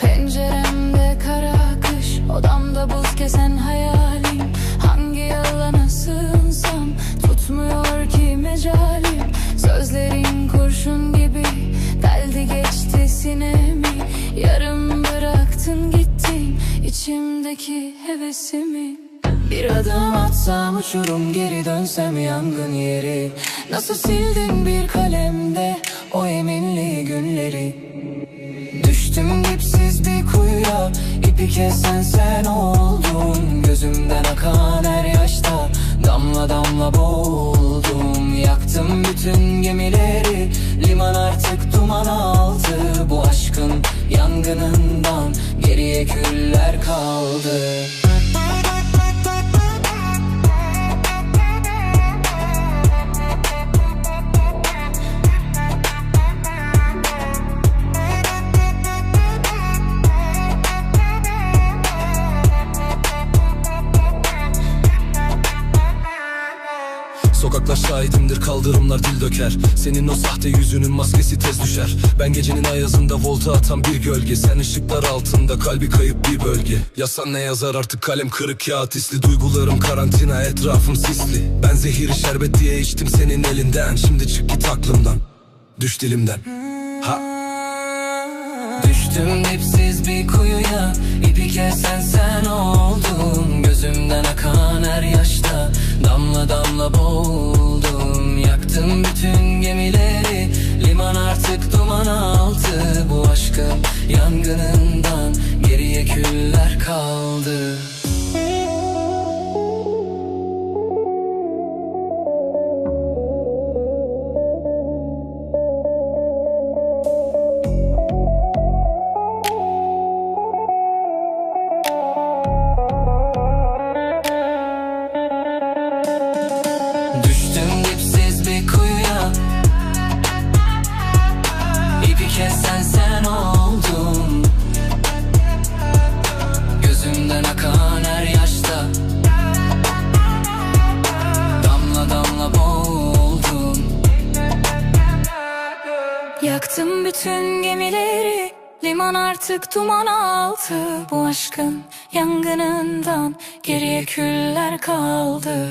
Penceremde kara kış Odamda buz kesen hayalim. Hangi yalana sığınsam Tutmuyor ki Sözlerin kurşun gibi Deldi geçti sinemi. Yarım bıraktın gittin içimdeki hevesimi bir adım atsam uçurum geri dönsem yangın yeri. Nasıl sildin bir kalemde o eminli günleri? Düştüm dipsiz bir kuyuya ipi kesen sen oldun. Gözümden akan her yaşta damla damla boğuldum. Yaktım bütün gemileri liman artık duman aldı. Bu aşkın yangınından geriye küller kaldı Sokaklar şahidimdir kaldırımlar dil döker. Senin o sahte yüzünün maskesi tez düşer. Ben gecenin ayazında volta atan bir gölge. Sen ışıklar altında kalbi kayıp bir bölge. Yazsan ne yazar artık kalem kırık kağıt isli Duygularım karantina etrafım sisli. Ben zehiri şerbet diye içtim senin elinden. Şimdi çık git aklımdan. Düş dilimden. Ha. Düştüm dipsiz bir kuyuya. İpi kesen sen oldun. Gözümden akan her yaşta Damla damla boğuldum Yaktım bütün gemileri. Liman artık duman altı Bu aşkın yangınından Geriye küller kaldı Yaktım bütün gemileri Liman artık duman altı. Bu aşkın yangınından Geriye küller kaldı